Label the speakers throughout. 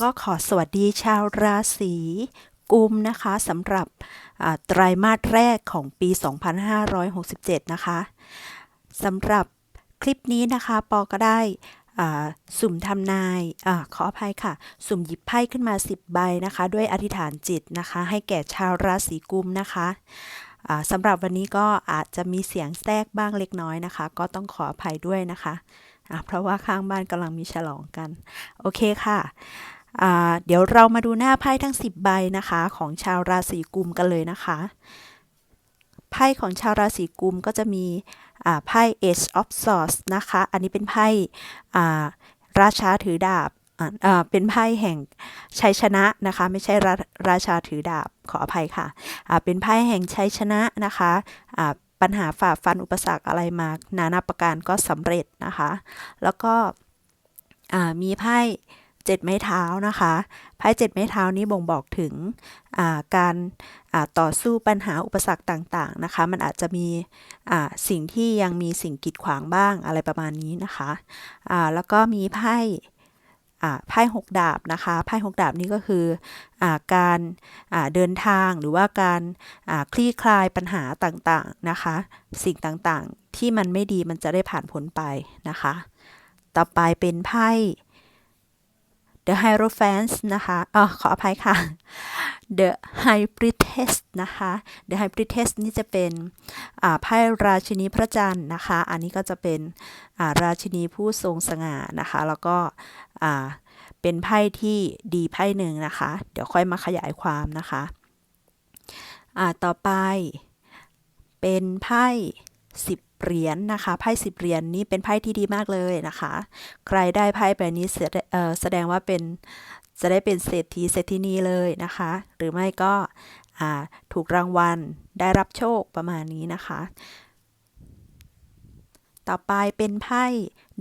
Speaker 1: ก็ขอสวัสดีชาวราศีกุมนะคะสำหรับไตรมาสแรกของปี 2567 นะคะสำหรับคลิปนี้นะคะ ปอก็ได้สุ่มทำนายอขออภัยค่ะ สุ่มหยิบไพ่ขึ้นมา 10 ใบนะคะ ด้วยอธิษฐานจิตนะคะ ให้แก่ชาวราศีกุมนะคะสำหรับวันนี้ก็อาจจะมีเสียงแทรกบ้างเล็กน้อยนะคะ ก็ต้องขออภัยด้วยนะคะอ่าเพราะว่าข้างบ้านกำลังมีฉลองกัน โอเคค่ะ เดี๋ยวเรามาดูหน้าไพ่ทั้ง 10 ใบนะคะของชาวราศีกุมกันเลยนะคะ ไพ่ของชาวราศีกุมก็จะมีไพ่ Ace of Swords นะคะ อันนี้เป็นไพ่ราชาถือดาบเป็นไพ่แห่งชัยชนะนะคะ ไม่ใช่ราราชาถือดาบขออภัยค่ะอ่าเป็นไพ่แห่งชัยชนะนะคะอ่าปัญหาฝ่าฟันอุปสรรคอะไรมานานาประการก็สำเร็จนะคะ แล้วก็มีไพ่ เจ็ดไม้เท้านะคะไพ่เจ็ดไม้เท้านี้บ่งบอกถึงาการาต่อสู้ปัญหาอุปสรรคต่างๆนะคะ มันอาจจะมีสิ่งที่ยังมีสิ่งกีดขวางบ้างอะไรประมาณนี้นะคะแล้วก็มีไพ่ไพ่หกดาบนะคะไพ่หกดาบนี้ก็คืออการเดินทางหรือว่าการคลี่คลายปัญหาต่างๆนะคะ สิ่งต่างๆที่มันไม่ดีมันจะได้ผ่านพ้นไปนะคะ ต่อไปเป็นไพ่ The Hierophant นะคะอ๋อขออภัยค่ะ The Hybridess นะคะ The Hybridess นี่จะเป็นไพ่ราชินีพระจันทร์นะคะ อันนี้ก็จะเป็นราชินีผู้ทรงสง่านะคะ แล้วก็เป็นไพ่ที่ดีไพ่หนึ่งนะคะ เดี๋ยวค่อยมาขยายความนะคะ ต่อไปเป็นไพ่ สิบเหรียญนะคะไพ่สิบเหรียญนี้เป็นไพ่ที่ดีมากเลยนะคะ ใครได้ไพ่ใบนี้แสดงว่าเป็นจะได้เป็นเศรษฐีเศรษฐีนีเลยนะคะ หรือไม่ก็ถูกรางวัลได้รับโชคประมาณนี้นะคะ ต่อไปเป็นไพ่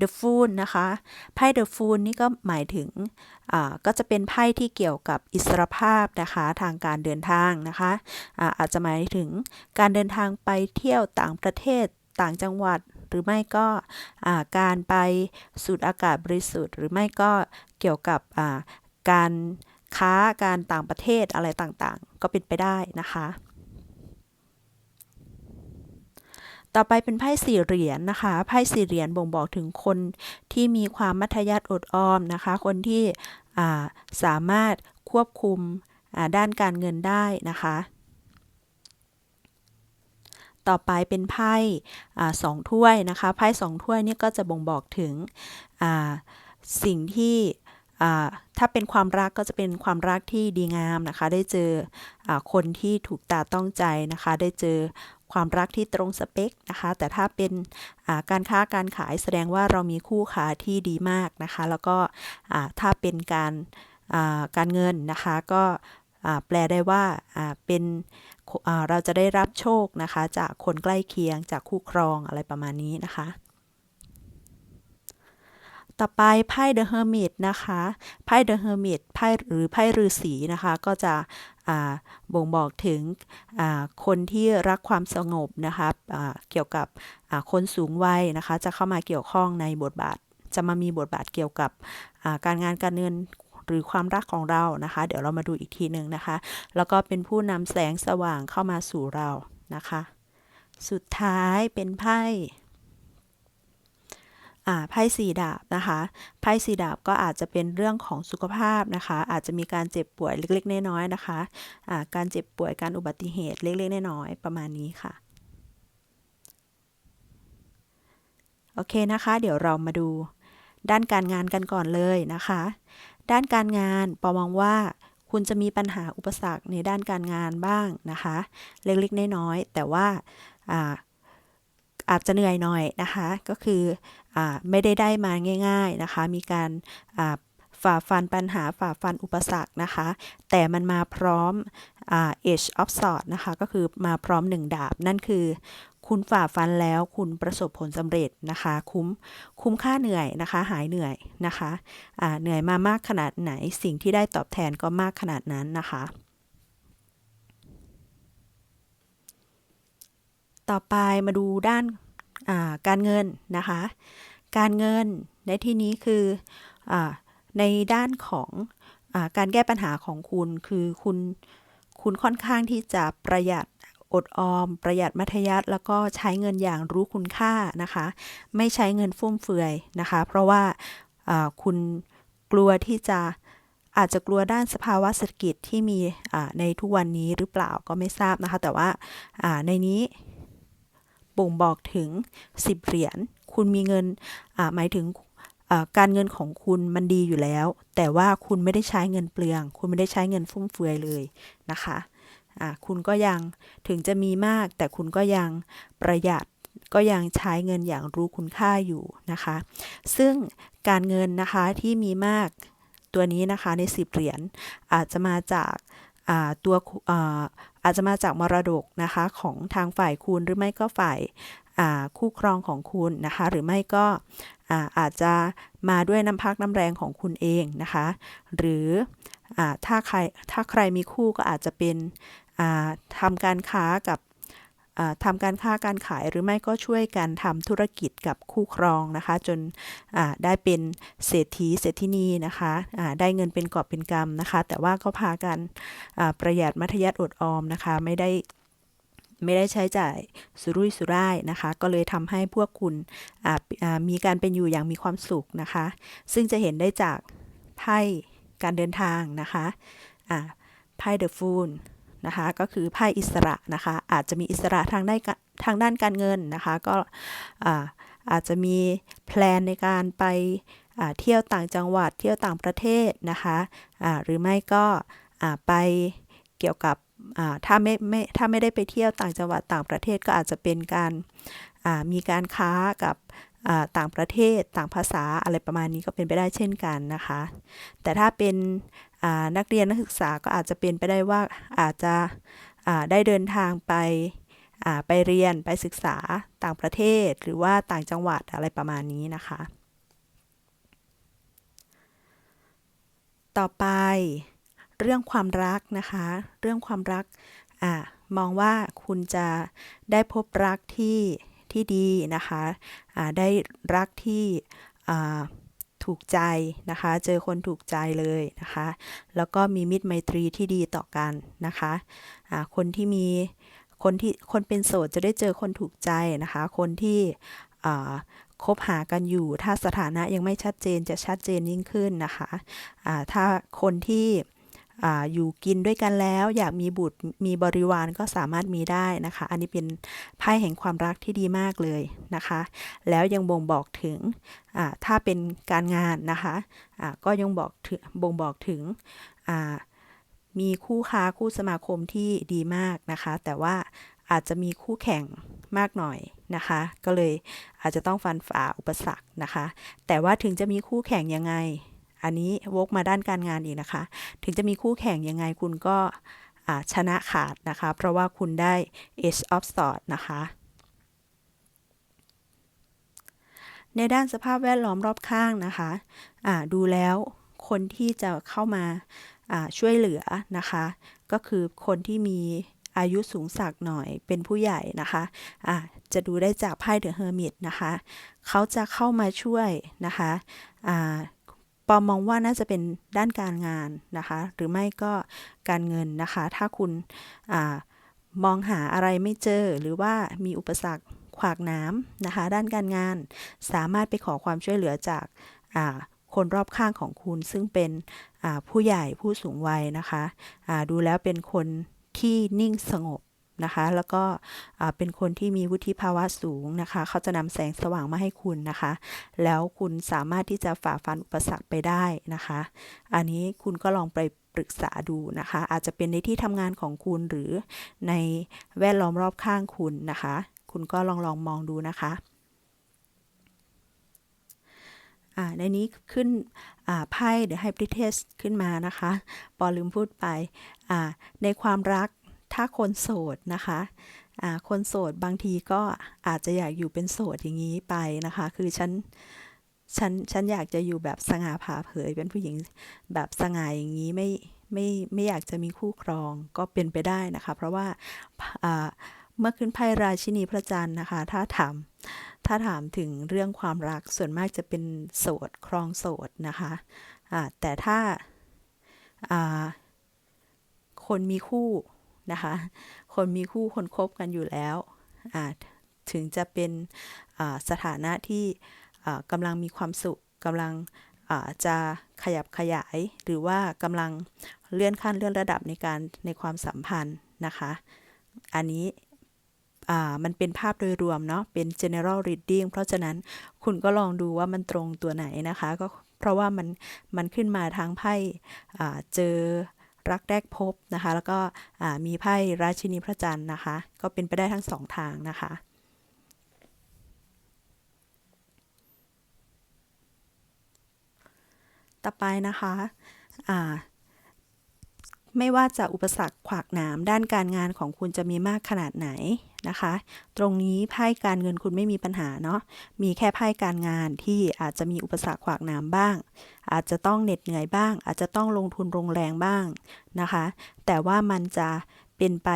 Speaker 1: The Fool นะคะ ไพ่ The Fool นี่ก็หมายถึงก็จะเป็นไพ่ที่เกี่ยวกับอิสรภาพนะคะทางการเดินทางนะคะอาอาจจะหมายถึงการเดินทางไปเที่ยวต่างประเทศต่างจังหวัด หรือไม่ก็การไปสูดอากาศบริสุทธิ์ หรือไม่ก็เกี่ยวกับการค้าการต่างประเทศอะไรต่างๆ ก็เป็นไปได้นะคะ ต่อไปเป็นไพ่สี่เหรียญนะคะ ไพ่สี่เหรียญบ่งบอกถึงคนที่มีความมัธยัสถอดออมนะคะ คนที่สามารถควบคุมด้านการเงินได้นะคะ ต่อไปเป็นไพ่สองถ้วยนะคะ ไพ่สองถ้วยนี่ก็จะบ่งบอกถึงสิ่งที่ถ้าเป็นความรักก็จะเป็นความรักที่ดีงามนะคะ ได้เจออคนที่ถูกตาต้องใจนะคะ ได้เจอ ความรักที่ตรงสเปคนะคะ แต่ถ้าเป็นการค้าการขายแสดงว่าเรามีคู่ค้าที่ดีมากนะคะ แล้วก็ถ้าเป็นการการเงินนะคะก็แปลได้ว่าเป็นเราจะได้รับโชคนะคะ จากคนใกล้เคียงจากคู่ครองอะไรประมาณนี้นะคะต่อไปไพ่ The Hermit นะคะ ไพ่ The Hermit ไพ่หรือไพ่ฤาษีนะคะ ก็จะ บ่งบอกถึงคนที่รักความสงบนะคะเกี่ยวกับคนสูงวัยนะคะจะเข้ามาเกี่ยวข้องในบทบาท จะมามีบทบาทเกี่ยวกับการงานการเงินหรือความรักของเรานะคะ เดี๋ยวเรามาดูอีกทีหนึ่งนะคะ แล้วก็เป็นผู้นำแสงสว่างเข้ามาสู่เรานะคะ สุดท้ายเป็นไพ่ ไพ่สี่ดาบนะคะไพ่สี่ดาบก็อาจจะเป็นเรื่องของสุขภาพนะคะ อาจจะมีการเจ็บป่วยเล็กๆ น้อยๆนะคะอ่าการเจ็บป่วยการอุบัติเหตุเล็กๆ น้อยๆประมาณนี้ค่ะโอเคนะคะ เดี๋ยวเรามาดูด้านการงานกันก่อนเลยนะคะ ด้านการงานปอมองว่าคุณจะมีปัญหาอุปสรรคในด้านการงานบ้างนะคะ เล็กๆน้อยๆแต่ว่า อาจจะเหนื่อยหน่อยนะคะ ก็คืออไม่ได้ได้มาง่าย ๆนะคะ มีการฝ่าฟันปัญหาฝ่าฟันอุปสรรคนะคะ แต่มันมาพร้อม Age of sword นะคะ ก็คือมาพร้อมหนึ่งดาบ นั่นคือคุณฝ่าฟันแล้วคุณประสบผลสำเร็จนะคะ คุ้มคุ้มค่าเหนื่อยนะคะ หายเหนื่อยนะคะะเหนื่อยมามากขนาดไหนสิ่งที่ได้ตอบแทนก็มากขนาดนั้นนะคะ ต่อไปมาดูด้านการเงินนะคะ การเงินในที่นี้คืออในด้านของอาการแก้ปัญหาของคุณคือคุณคุณค่อนข้างที่จะประหยัดอดออม ประหยัดมัธยัสถ์แล้วก็ใช้เงินอย่างรู้คุณค่านะคะ ไม่ใช้เงินฟุ่มเฟือยนะคะ เพราะว่าาคุณกลัวที่จะอาจจะกลัวด้านสภาวะเศรษฐกิจที่มีในทุกวันนี้หรือเปล่าก็ไม่ทราบนะคะ แต่ว่าอ่าในนี้ บ่งบอกถึง 10 เหรียญ คุณมีเงินหมายถึงการเงินของคุณมันดีอยู่แล้ว แต่ว่าคุณไม่ได้ใช้เงินเปลือง คุณไม่ได้ใช้เงินฟุ่มเฟือยเลยนะคะคุณก็ยังถึงจะมีมาก แต่คุณก็ยังประหยัดก็ยังใช้เงินอย่างรู้คุณค่าอยู่นะคะ ซึ่งการเงินนะคะที่มีมากตัวนี้นะคะใน 10 เหรียญอาจจะมาจาก ตัวอาจจะมาจากมรดกนะคะของทางฝ่ายคุณหรือไม่ก็ฝ่ายคู่ครองของคุณนะคะหรือไม่ก็อาอาจจะมาด้วยน้ำพักน้ำแรงของคุณเองนะคะหรืออถ้าใครถ้าใครมีคู่ก็อาจจะเป็นทำการค้ากับ ทำการค้าการขายหรือไม่ก็ช่วยกันทำธุรกิจกับคู่ครองนะคะ จนได้เป็นเศรษฐีเศรษฐินีนะคะได้เงินเป็นกอบเป็นกำนะคะ แต่ว่าก็พากันประหยัดมัธยัสถอดออมนะคะ ไม่ได้ไม่ได้ใช้จ่ายสุรุ่ยสุร่ายนะคะ ก็เลยทำให้พวกคุณมีการเป็นอยู่อย่างมีความสุขนะคะ ซึ่งจะเห็นได้จากไพ่การเดินทางนะคะไพ่เดอะฟูล นะคะก็คือไพ่อิสระนะคะอาจจะมีอิสระทางด้านทางด้านการเงินนะคะก็อาอาจจะมีแพลนในการไปเที่ยวต่างจังหวัดเที่ยวต่างประเทศนะคะหรือไม่ก็ไปเกี่ยวกับถ้าไม่ไม่ถ้าไม่ได้ไปเที่ยวต่างจังหวัดต่างประเทศก็อาจจะเป็นการมีการค้ากับต่างประเทศต่างภาษาอะไรประมาณนี้ก็เป็นไปได้เช่นกันนะคะ แต่ถ้าเป็น นักเรียนนักศึกษาก็อาจจะเป็นไปได้ว่าอาจจะได้เดินทางไปไปเรียนไปศึกษาต่างประเทศ หรือว่าต่างจังหวัดอะไรประมาณนี้นะคะ ต่อไปเรื่องความรักนะคะ เรื่องความรักอมองว่าคุณจะได้พบรักที่ที่ดีนะคะอ่าได้รักที่ ถูกใจนะคะ เจอคนถูกใจเลยนะคะ แล้วก็มีมิตรไมตรีที่ดีต่อกันนะคะะคนที่มีคนที่คนเป็นโสดจะได้เจอคนถูกใจนะคะ คนที่คบหากันอยู่ ถ้าสถานะยังไม่ชัดเจนจะชัดเจนยิ่งขึ้นนะคะะถ้าคนที่ ออยู่กินด้วยกันแล้ว อยากมีบุตรมีบริวารก็สามารถมีได้นะคะ อันนี้เป็นไพ่แห่งความรักที่ดีมากเลยนะคะ แล้วยังบ่งบอกถึงถ้าเป็นการงานนะคะอ่าก็ยังบอกถึงบ่งบอกถึงมีคู่ค้าคู่สมาคมที่ดีมากนะคะ แต่ว่าอาจจะมีคู่แข่งมากหน่อยนะคะ ก็เลยอาจจะต้องฟันฝ่าอุปสรรคนะคะ แต่ว่าถึงจะมีคู่แข่งยังไง อันนี้วกมาด้านการงานอีกนะคะ ถึงจะมีคู่แข่งยังไงคุณก็ชนะขาดนะคะ เพราะว่าคุณได้ Ace of sword นะคะ ในด้านสภาพแวดล้อมรอบข้างนะคะอ่าดูแล้วคนที่จะเข้ามาช่วยเหลือนะคะ ก็คือคนที่มีอายุสูงสักหน่อยเป็นผู้ใหญ่นะคะอ่าจะดูได้จากไพ่เดอะเฮอร์มิตนะคะ เขาจะเข้ามาช่วยนะคะอ่า ปอมมองว่าน่าจะเป็นด้านการงานนะคะ หรือไม่ก็การเงินนะคะ ถ้าคุณอมองหาอะไรไม่เจอ หรือว่ามีอุปสรรคขวากน้ำนะคะ ด้านการงาน สามารถไปขอความช่วยเหลือจากคนรอบข้างของคุณ ซึ่งเป็นผู้ใหญ่ผู้สูงวัยนะคะ ดูแล้วเป็นคนที่นิ่งสงบ นะคะ แล้วก็เป็นคนที่มีวุฒิภาวะสูงนะคะ เขาจะนำแสงสว่างมาให้คุณนะคะ แล้วคุณสามารถที่จะฝ่าฟันอุปสรรคไปได้นะคะ อันนี้คุณก็ลองไปปรึกษาดูนะคะ อาจจะเป็นในที่ทำงานของคุณหรือในแวดล้อมรอบข้างคุณนะคะ คุณก็ลองลองมองดูนะคะอ่าในนี้ขึ้นอ่าไพ่ The High Priestess ขึ้นมานะคะ ปอลืมพูดไปอ่าในความรัก ถ้าคนโสดนะคะคนโสดบางทีก็อาจจะอยากอยู่เป็นโสดอย่างนี้ไปนะคะ คือฉันฉันฉันอยากจะอยู่แบบสง่าผ่าเผยเป็นผู้หญิงแบบสง่าอย่างนี้ไม่ไม่ไม่อยากจะมีคู่ครองก็เป็นไปได้นะคะ เพราะว่าเมื่อขึ้นไพ่ราชินีพระจันทร์นะคะ ถ้าถามถ้าถามถึงเรื่องความรักส่วนมากจะเป็นโสดครองโสดนะคะแต่ถ้าคนมีคู่ นะคะ คนมีคู่คนคบกันอยู่แล้วถึงจะเป็นสถานะที่กำลังมีความสุขกำลังจะขยับขยาย หรือว่ากำลังเลื่อนขั้นเลื่อนระดับในการในความสัมพันธ์นะคะ อันนี้มันเป็นภาพโดยรวมเนาะ เป็น general reading เพราะฉะนั้นคุณก็ลองดูว่ามันตรงตัวไหนนะคะ ก็เพราะว่ามันมันขึ้นมาทางไพ่เจอ รักแรกพบนะคะ แล้วก็มีไพ่ราชินีพระจันทร์นะคะ ก็เป็นไปได้ทั้งสองทางนะคะต่อไปนะคะไม่ว่าจะอุปสรรคขวากหนามด้านการงานของคุณจะมีมากขนาดไหน นะคะ ตรงนี้ไพ่การเงินคุณไม่มีปัญหาเนาะ มีแค่ไพ่การงานที่อาจจะมีอุปสรรคขวากหนามบ้าง อาจจะต้องเหน็ดเหนื่อยบ้าง อาจจะต้องลงทุนลงแรงบ้างนะคะ แต่ว่ามันจะเป็นไป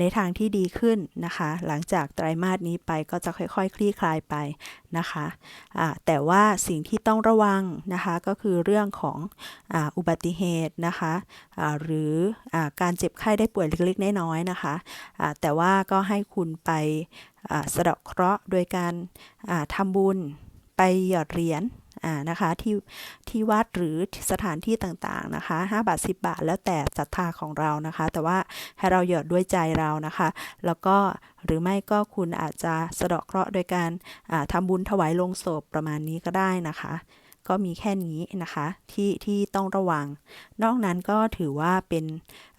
Speaker 1: ในทางที่ดีขึ้นนะคะ หลังจากไตรมาสนี้ไปก็จะค่อยๆคคลี่คลายไปนะคะอ่าแต่ว่าสิ่งที่ต้องระวังนะคะก็คือเรื่องของออุบัติเหตุนะคะอ่าหรืออการเจ็บไข้ได้ป่วยเล็กๆน้อยๆนะคะอ่าแต่ว่าก็ให้คุณไปสะเดาะเคราะห์โดยการทำบุญไปหยอดเหรียญ อ่านะคะที่ที่วัดหรือสถานที่ต่างๆนะคะ 5 บาท 10 บาท แล้วแต่ศรัทธาของเรานะคะ แต่ว่าให้เราหยอดด้วยใจเรานะคะ แล้วก็หรือไม่ก็คุณอาจจะสะเดาะเคราะห์โดยการอ่าทำบุญถวายลงศพประมาณนี้ก็ได้นะคะ ก็มีแค่นี้นะคะที่ที่ต้องระวัง นอกนั้นก็ถือว่าเป็น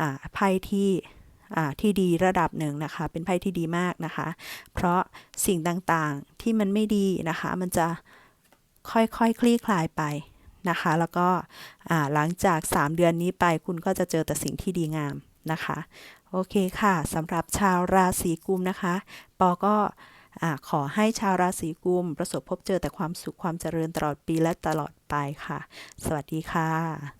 Speaker 1: อ่าไพ่ที่อ่าที่ดีระดับหนึ่งนะคะ เป็นไพ่ที่ดีมากนะคะ เพราะสิ่งต่างๆที่มันไม่ดีนะคะ มันจะ ค่อยๆคคลี่คลายไปนะคะ แล้วก็หลังจาก 3 เดือนนี้ไปคุณก็จะเจอแต่สิ่งที่ดีงามนะคะ โอเคค่ะสำหรับชาวราศีกุมนะคะ ปอก็อขอให้ชาวราศีกุม ประสบพบเจอแต่ความสุขความเจริญตลอดปีและตลอดไปค่ะ สวัสดีค่ะ